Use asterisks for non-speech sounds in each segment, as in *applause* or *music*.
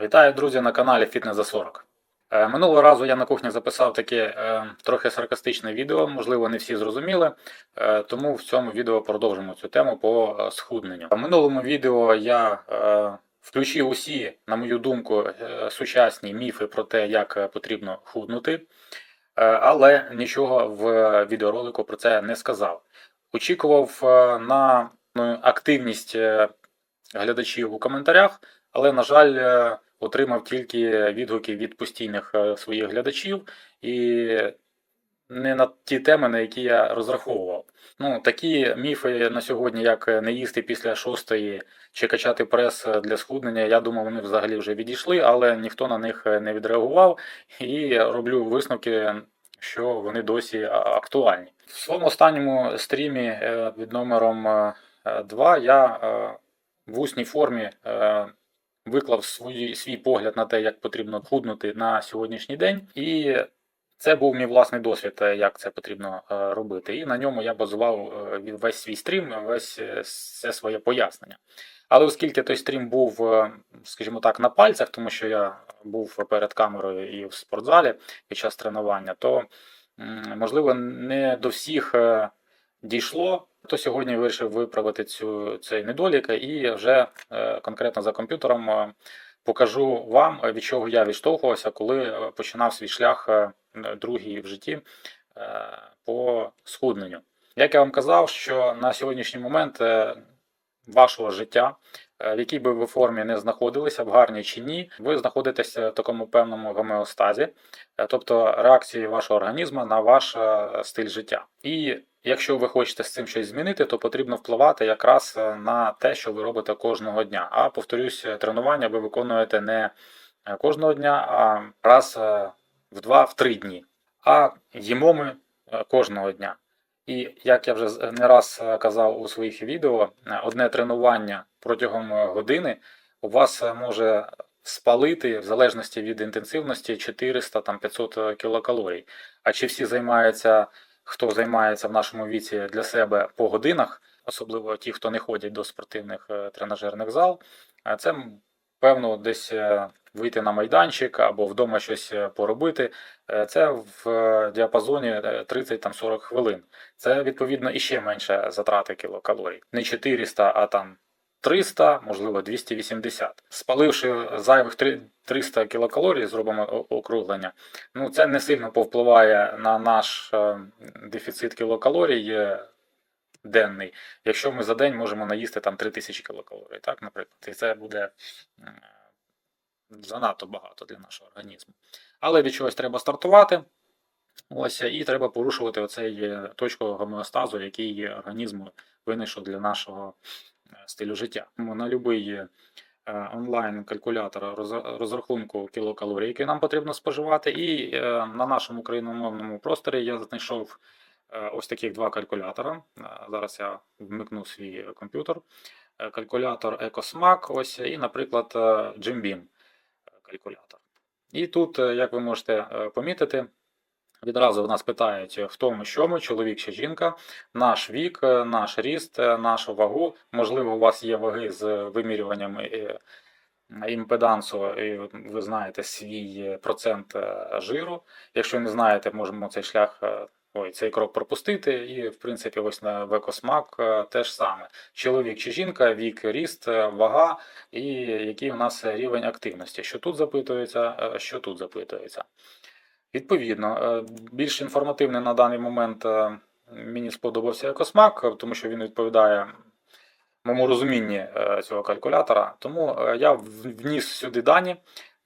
Вітаю, друзі, на каналі Фітнес за 40. Е, Минулого разу я на кухні записав таке е, трохи саркастичне відео, можливо, не всі зрозуміли, е, тому в цьому відео продовжимо цю тему по схудненню. В минулому відео я включив усі, на мою думку, сучасні міфи про те, як потрібно худнути, але нічого в відеоролику про це не сказав. Очікував на ну, активність глядачів у коментарях, але, на жаль, е, отримав тільки відгуки від постійних е, своїх глядачів і не на ті теми, на які я розраховував. Ну, такі міфи на сьогодні, як не їсти після шостої чи качати прес для схуднення, я думав, вони взагалі вже відійшли, але ніхто на них не відреагував і роблю висновки, що вони досі актуальні. В своєму останньому стрімі е, під номером 2 я е, в усній формі е, виклав свій, свій погляд на те, як потрібно худнути на сьогоднішній день. І це був мій власний досвід, е, як це потрібно е, робити. І на ньому я базував е, весь свій стрім, весь все своє пояснення. Але оскільки той стрім був, скажімо так, на пальцях, тому що я був перед камерою і в спортзалі під час тренування, то можливо не до всіх дійшло. То сьогодні вирішив виправити цю цей недолік і вже е, конкретно за комп'ютером е, покажу вам, е, від чого я відштовхувався, коли починав свій шлях другий в житті по схудненню. Як я вам казав, що на сьогоднішній момент вашого життя, е, в якій би ви формі не знаходилися, в гарній чи ні, ви знаходитеся в такому певному гомеостазі, е, тобто реакції вашого організму на ваш е, стиль життя. І якщо ви хочете з цим щось змінити, то потрібно впливати якраз на те, що ви робите кожного дня. А повторюсь, тренування ви виконуєте не кожного дня, а раз в два, в дні. А їмо ми кожного дня. І як я вже не раз е, казав у своїх відео, е, одне тренування протягом е, години у вас може спалити в залежності від інтенсивності 400 там 500 кілокалорій. А чи всі займаються, хто займається в нашому віці для себе по годинах, особливо ті, хто не ходять до спортивних тренажерних зал, це певно десь вийти на майданчик або вдома щось е, поробити. Е, Це в е, діапазоні е, 30-40 хвилин. Це відповідно іще менше затрати кілокалорій. Не 400, а там 300, можливо 280. Спаливши зайвих 300 кілокалорій, зробимо округлення. Ну це не сильно повпливає на наш дефіцит кілокалорій денний, якщо ми за день можемо наїсти там 3000 кілокалорій, так, наприклад, і це буде занадто багато для нашого організму. Але від чогось треба стартувати. Ось і треба порушувати оцей е, точку гомеостазу, який організм винайшов для нашого е, стилю життя. На будь-який онлайн-калькулятор розрахунку кілокалорій, які нам потрібно споживати, і е, на нашому україномовному просторі я знайшов е, ось таких два калькулятора. Е, Зараз я вмикну свій комп'ютер. Е, Калькулятор EcoSmack, ось і, наприклад, е, Jim Beam калькулятор. І тут, е, як ви можете е, помітити, Відразу в нас питають, хто ми, що ми, чоловік чи жінка, наш вік, е, наш ріст, нашу вагу. Можливо, у вас є ваги з вимірюваннями імпедансу, і ви знаєте свій процент жиру. Якщо не знаєте, можемо цей шлях, ой, цей крок пропустити. І, в принципі, ось на Векосмак е, теж саме. Чоловік чи жінка, вік, ріст, е, вага і який у нас рівень активності. Що тут запитується, е, що тут запитується. Відповідно, більш інформативний на даний момент мені сподобався Екосмак, тому що він відповідає моєму розумінні цього калькулятора. Тому я вніс сюди дані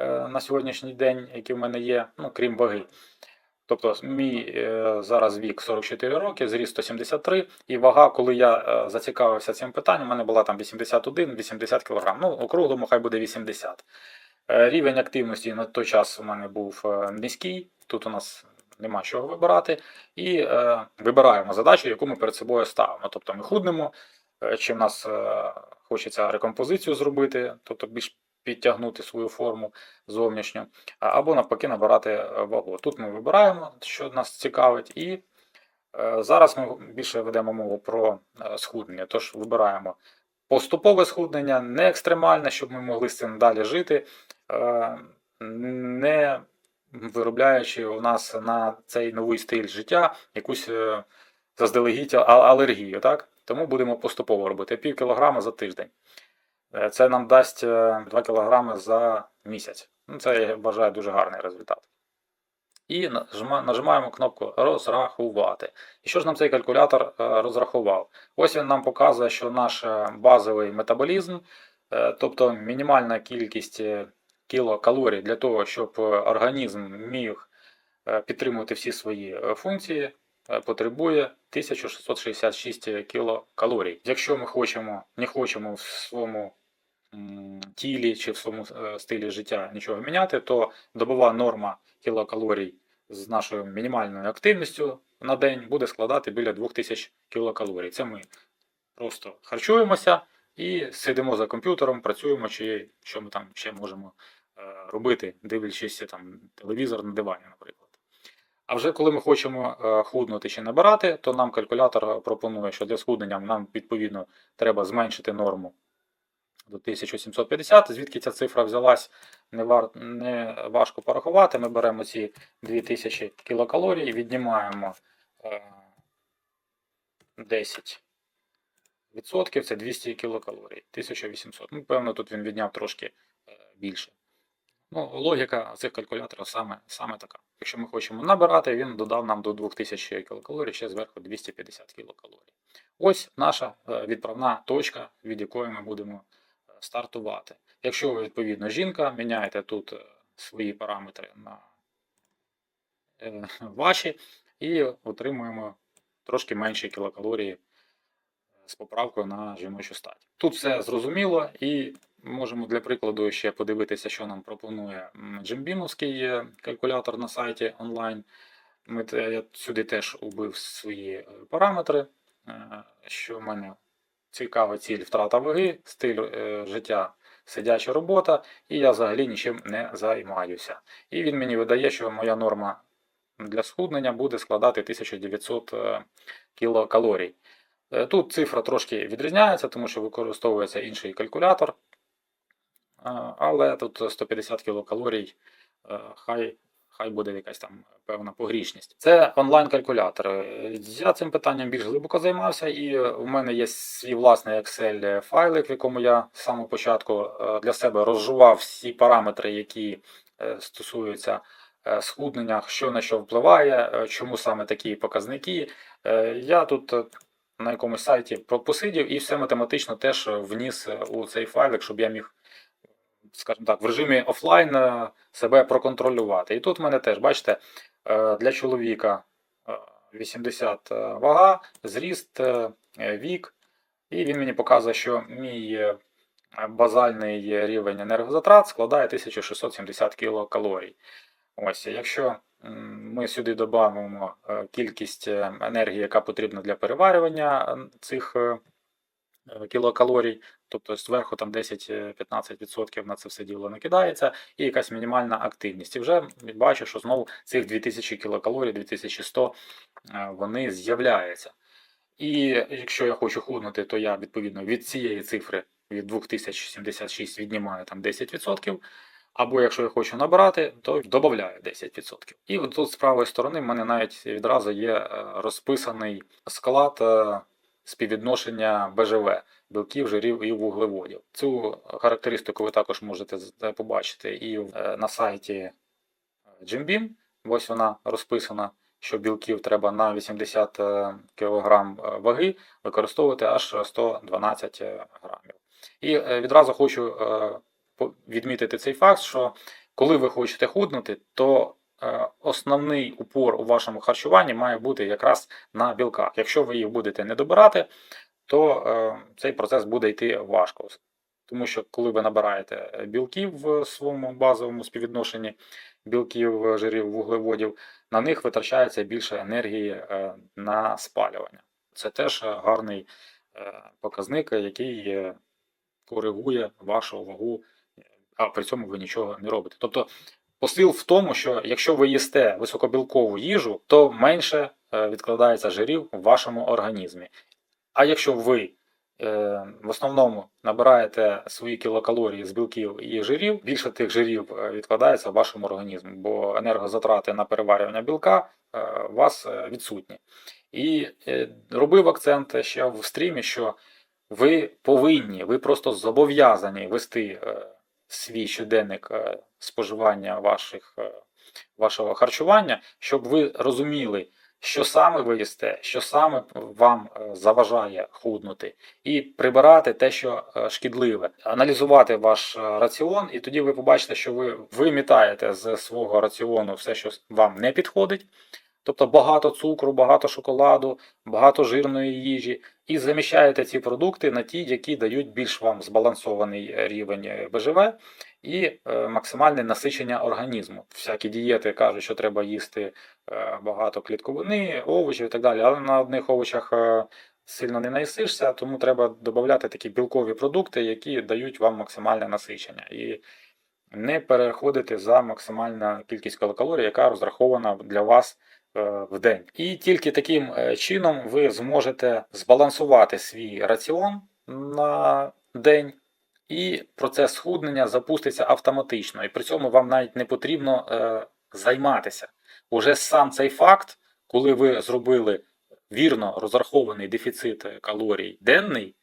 на сьогоднішній день, які в мене є, ну, крім ваги. Тобто, мій е, зараз вік 44 роки, зріст 173, і вага, коли я е, зацікавився цим питанням, у мене була там 81-80 кг. Ну, округлому хай буде 80. Е, Рівень активності на той час у мене був низький. Тут у нас нема чого вибирати. І е, вибираємо задачу, яку ми перед собою ставимо. Тобто ми худнемо, чи в нас е, хочеться рекомпозицію зробити, тобто більш підтягнути свою форму зовнішню, або навпаки набирати е, вагу. Тут ми вибираємо, що нас цікавить, і е, зараз ми більше ведемо мову про е, схуднення. Тож вибираємо поступове схуднення, не екстремальне, щоб ми могли з цим далі жити. не виробляючи у нас на цей новий стиль життя якусь заздалегідь алергію. Так? Тому будемо поступово робити пів кілограма за тиждень. Е, Це нам дасть 2 кілограми за місяць. Ну, Це я вважаю дуже гарний результат. І нажимаємо кнопку розрахувати. І що ж нам цей калькулятор е, розрахував? Ось він нам показує, що наш е, базовий метаболізм, е, тобто мінімальна кількість е, кілокалорій для того, щоб е, організм міг е, підтримувати всі свої е, функції, е, потребує 1666 кілокалорій. Якщо ми хочемо, не хочемо в своєму тілі чи в своєму е, стилі життя нічого міняти, то добова норма кілокалорій з нашою мінімальною активністю на день буде складати біля 2000 кілокалорій. Це ми просто харчуємося і сидимо за комп'ютером, працюємо, чи що ми там ще можемо е, робити, дивлячись там телевізор на дивані, наприклад. А вже коли ми хочемо е, худнути чи набирати, то нам калькулятор пропонує, що для схуднення нам відповідно треба зменшити норму до 1750. Звідки ця цифра взялась, не, вар... не важко порахувати. Ми беремо ці 2000 кілокалорій, віднімаємо е, 10 відсотків, це 200 кілокалорій, 1800. Ну, певно, тут він відняв трошки е, більше. Ну, логіка цих калькуляторів саме, саме така. Якщо ми хочемо набирати, він додав нам до 2000 кілокалорій, ще зверху 250 кілокалорій. Ось наша е, відправна точка, від якої ми будемо е, стартувати. Якщо ви, відповідно, жінка, міняєте тут е, свої параметри на ваші і отримуємо трошки менші кілокалорії з поправкою на жіночу стать. Тут все зрозуміло, і можемо для прикладу ще подивитися, що нам пропонує джимбімовський е, калькулятор на сайті онлайн. Ми, я сюди теж убив свої е, параметри, е, що в мене цікава ціль втрата ваги, стиль життя, сидяча робота, і я взагалі нічим не займаюся. І він мені видає, що моя норма для схуднення буде складати 1900 е, кілокалорій. Тут цифра трошки відрізняється, тому що використовується інший калькулятор. Але тут 150 кілокалорій, е, хай, хай буде якась там певна погрішність. Це онлайн-калькулятор. Я цим питанням більш глибоко займався, і у мене є свій власний Excel файлик, в якому я з самого початку е, для себе розжував всі параметри, які е, стосуються схуднення, що на що впливає, чому саме такі показники. Я тут на якомусь сайті посидів і все математично теж вніс у цей файлик, щоб я міг, скажімо так, в режимі офлайн е, себе проконтролювати. І тут в мене теж, бачите, е, для чоловіка е, 80 вага, зріст, е, вік, і він мені показує, що мій е, базальний рівень енергозатрат складає 1670 кілокалорій. Ось, якщо ми сюди додамо е, кількість е, енергії, яка потрібна для переварювання е, цих е, е, кілокалорій, тобто зверху там 10-15% на це все діло накидається, і якась мінімальна активність. І вже бачу, що знову цих 2000 кілокалорій, 2100 е, вони з'являються. І якщо я хочу худнути, то я відповідно від цієї цифри від 2076 віднімаю там 10%. Або якщо я хочу набирати, то додаю 10%. І от тут з правої сторони в мене навіть відразу є е, розписаний склад е, співвідношення БЖВ білків, жирів і вуглеводів. Цю характеристику ви також можете е, побачити і е, на сайті Jim Ось вона розписана, що білків треба на 80 кг ваги використовувати аж 112 грамів. І е, відразу хочу е, відмітити цей факт, що коли ви хочете худнути, то е, основний упор у вашому харчуванні має бути якраз на білках. Якщо ви їх будете не добирати, то е, цей процес буде йти важко. Тому що коли ви набираєте білків в своєму базовому співвідношенні білків, жирів, вуглеводів, на них витрачається більше енергії е, на спалювання. Це теж е, гарний е, показник, який е, коригує вашу вагу, а при цьому ви нічого не робите. Тобто посил в тому, що якщо ви їсте високобілкову їжу, то менше е, відкладається жирів в вашому організмі. А якщо ви е, в основному набираєте свої кілокалорії з білків і жирів, більше тих жирів е, відкладається в вашому організмі, бо енергозатрати на переварювання білка у вас відсутні. І робив акцент ще в стрімі, що ви повинні, ви просто зобов'язані вести свій щоденник споживання ваших, е, вашого харчування, щоб ви розуміли, що саме ви їсте, що саме вам е, заважає худнути, і прибирати те, що е, шкідливе, аналізувати ваш раціон, і тоді ви побачите, що ви вимітаєте з свого раціону все, що вам не підходить. Тобто багато цукру, багато шоколаду, багато жирної їжі, і заміщаєте ці продукти на ті, які дають більш вам збалансований рівень БЖВ і е, максимальне насичення організму. Всякі дієти кажуть, що треба їсти е, багато клітковини, овочів і так далі, але на одних овочах е, сильно не наїсишся, тому треба додати такі білкові продукти, які дають вам максимальне насичення. І не переходити за максимальну кількість кілокалорій, яка розрахована для вас в день. І тільки таким чином ви зможете збалансувати свій раціон на день, і процес схуднення запуститься автоматично. І при цьому вам навіть не потрібно е, займатися. Уже сам цей факт, коли ви зробили вірно розрахований дефіцит калорій денний,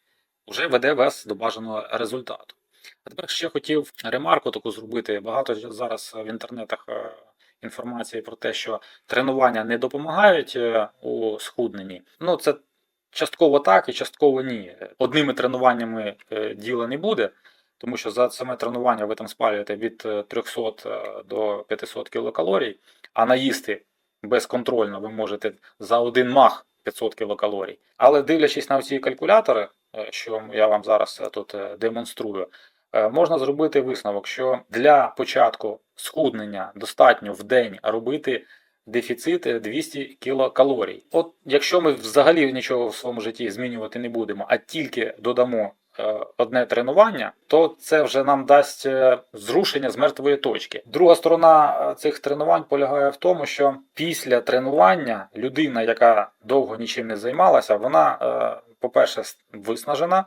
вже веде вас до бажаного результату. А тепер ще хотів ремарку таку зробити. Багато зараз в інтернетах е, інформації про те, що тренування не допомагають е, у схудненні. Ну, це частково так і частково ні. Одними тренуваннями е, діла не буде, тому що за саме тренування ви там спалюєте від е, 300 е, до 500 кілокалорій, а наїсти безконтрольно ви можете за один мах 500 кілокалорій. Але дивлячись на ці калькулятори, е, що я вам зараз е, тут е, демонструю, е, можна зробити висновок, що для початку схуднення достатньо в день робити дефіцит е, 200 кілокалорій. От якщо ми взагалі нічого в своєму житті змінювати не будемо, а тільки додамо е, одне тренування, то це вже нам дасть е, зрушення з мертвої точки. Друга сторона е, цих тренувань полягає в тому, що після тренування людина, яка довго нічим не займалася, вона, по-перше, виснажена.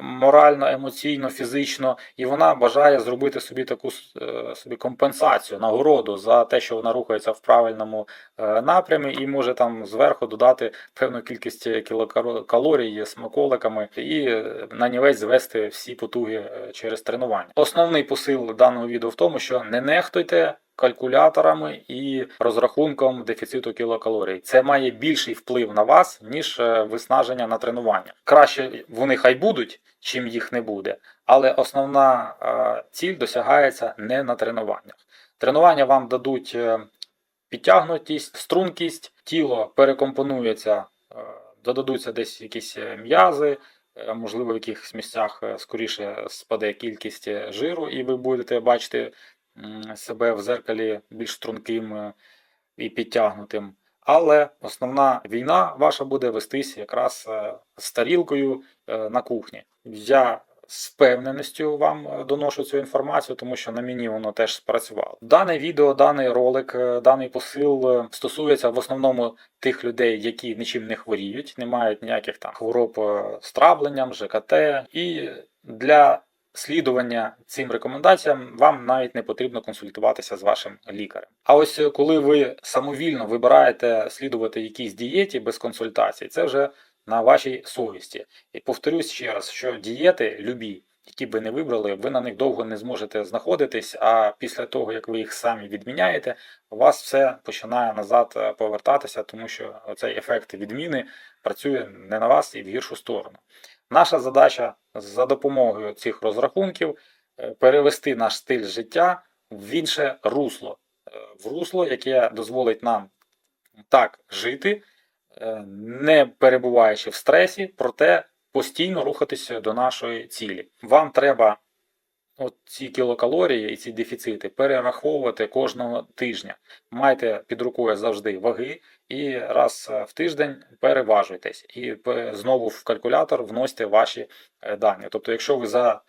Морально, емоційно, фізично, і вона бажає зробити собі таку е, собі компенсацію, нагороду за те, що вона рухається в правильному е, напрямі, і може там зверху додати певну кількість кілокалорій смаколиками і е, на нівець звести всі потуги через тренування. Основний посил даного відео в тому, що не нехтуйте калькуляторами і розрахунком дефіциту кілокалорій. Це має більший вплив на вас, ніж е, виснаження на тренування. Краще вони хай будуть, чим їх не буде, але основна е, ціль досягається не на тренуваннях. Тренування вам дадуть е, підтягнутість, стрункість, тіло перекомпонується, додадуться десь якісь м'язи, можливо, в якихось місцях скоріше спаде кількість жиру, і ви будете бачити себе в зеркалі більш струнким е, і підтягнутим. Але основна війна ваша буде вестись якраз е, з тарілкою е, на кухні. Я з впевненістю вам доношу цю інформацію, тому що на мені воно теж спрацювало. Дане відео, даний ролик, даний посил стосується в основному тих людей, які нічим не хворіють, не мають ніяких там хвороб з травленням, ЖКТ. І для слідування цим рекомендаціям вам навіть не потрібно консультуватися з вашим лікарем. А ось е, коли ви самовільно вибираєте слідувати якійсь дієті без консультацій, це вже на вашій совісті. І повторюсь ще раз, що дієти любі, які би не вибрали, ви на них довго не зможете знаходитись. А після того, як ви їх самі відміняєте, у вас все починає назад е, повертатися, тому що цей ефект відміни працює не на вас і в гіршу сторону. Наша задача за допомогою цих розрахунків е, перевести наш стиль життя в інше русло, Е, в русло, яке дозволить нам так жити, е, не перебуваючи в стресі, проте постійно рухатися до нашої цілі. Вам треба от ці кілокалорії і ці дефіцити перераховувати кожного тижня. Майте під рукою завжди ваги і раз е, в тиждень переважуйтесь. І знову в калькулятор вносьте ваші е, дані. Тобто, якщо ви за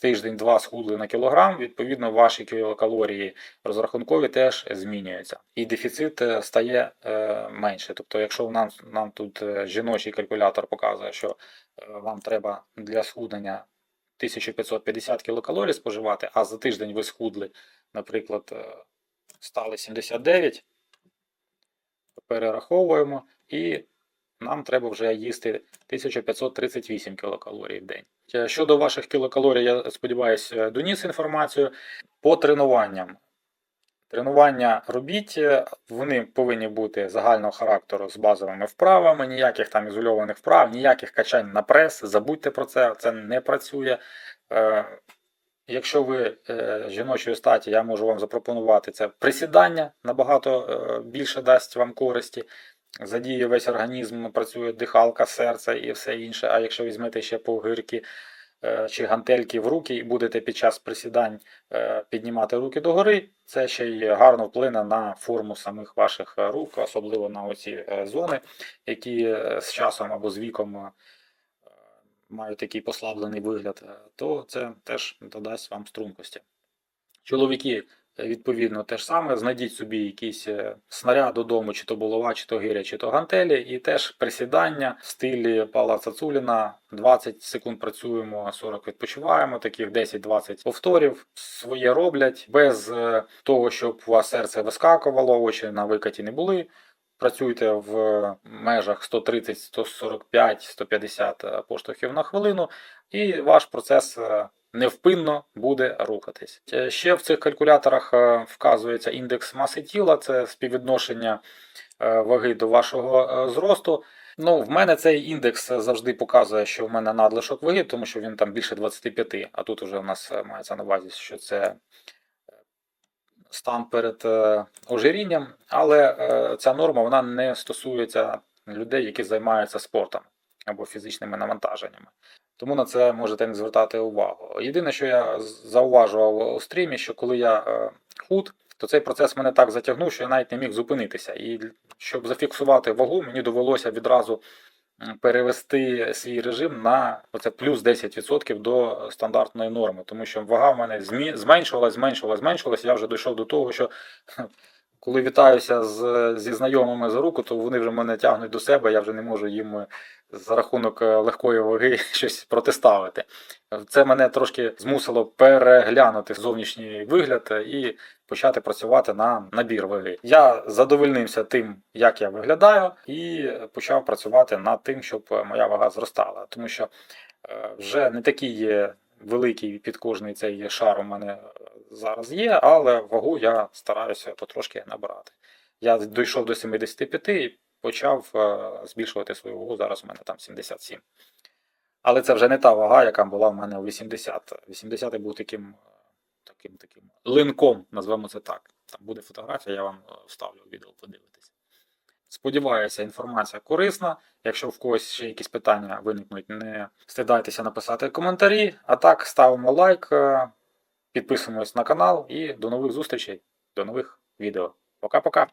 тиждень-два схудли на кілограм, відповідно, ваші кілокалорії розрахункові теж змінюються. І дефіцит е, стає е, менше. Тобто, якщо нам, нам тут е, жіночий калькулятор показує, що е, вам треба для схуднення 1550 кілокалорій споживати, а за тиждень ви схудли, наприклад, е, стали 79, перераховуємо, і нам треба вже їсти 1538 кілокалорій в день. Е, Щодо ваших кілокалорій, я сподіваюся, доніс інформацію. По тренуванням. Тренування робіть, е, вони повинні бути загального характеру з базовими вправами, ніяких там ізольованих вправ, ніяких качань на прес. Забудьте про це, це не працює. Якщо ви е, жіночої статі, я можу вам запропонувати це присідання, набагато е, більше дасть вам користі. Задіє весь організм, працює дихалка, серце і все інше. А якщо візьмете ще повгирки е, чи гантельки в руки і будете під час присідань е, піднімати руки догори, це ще й гарно вплине на форму самих ваших е, рук, особливо на оці е, зони, які е, з часом або з віком мають такий послаблений вигляд, е, то це теж додасть вам стрункості. Чоловіки, е, відповідно, те ж саме, знайдіть собі якийсь е, снаряд додому, чи то булава, чи то гиря, чи то гантелі, і теж присідання в стилі Павла Цацуліна. 20 секунд працюємо, 40 відпочиваємо, таких 10-20 повторів. Своє роблять без того, щоб у вас серце вискакувало, очі на викаті не були. Працюйте в межах 130, 145, 150 е, поштовхів на хвилину, і ваш процес е, невпинно буде рухатись. Е, Ще в цих калькуляторах е, вказується індекс маси тіла, це співвідношення ваги до вашого зросту. Ну, в мене цей індекс завжди показує, що в мене надлишок ваги, тому що він там більше 25, а тут вже у нас мається на увазі, що це стан перед е, ожирінням, але е, ця норма вона не стосується людей, які займаються спортом або фізичними навантаженнями. Тому на це можете не звертати увагу. Єдине, що я зауважував у стрімі, що коли я е, худ, то цей процес мене так затягнув, що я навіть не міг зупинитися. І щоб зафіксувати вагу, мені довелося відразу перевести свій режим на оце плюс 10% до стандартної норми, тому що вага в мене змі... зменшувалась, зменшувалась, зменшувалась. Я вже дійшов до того, що коли вітаюся з, зі знайомими за руку, то вони вже мене тягнуть до себе, я вже не можу їм е, за рахунок е, легкої ваги *laughs* щось протиставити. Це мене трошки змусило переглянути зовнішній вигляд е, і почати працювати на набір ваги. Я задовольнився тим, як я виглядаю, і почав працювати над тим, щоб моя вага зростала. Тому що вже не такий є великий під кожний цей шар у мене е, зараз є, але вагу я стараюся потрошки набирати. Я дійшов до 75 і почав е, збільшувати свою вагу. Зараз у мене там 77. Але це вже не та вага, яка була в мене у 80. 80 був таким, е, таким, таким линком, назвемо це так. Там буде фотографія, я вам вставлю відео, подивитися. Сподіваюся, інформація корисна. Якщо в когось ще якісь питання виникнуть, не стидайтеся написати коментарі. А так, ставимо лайк, е, підписуємось на канал і до нових зустрічей, до нових відео. Пока-пока!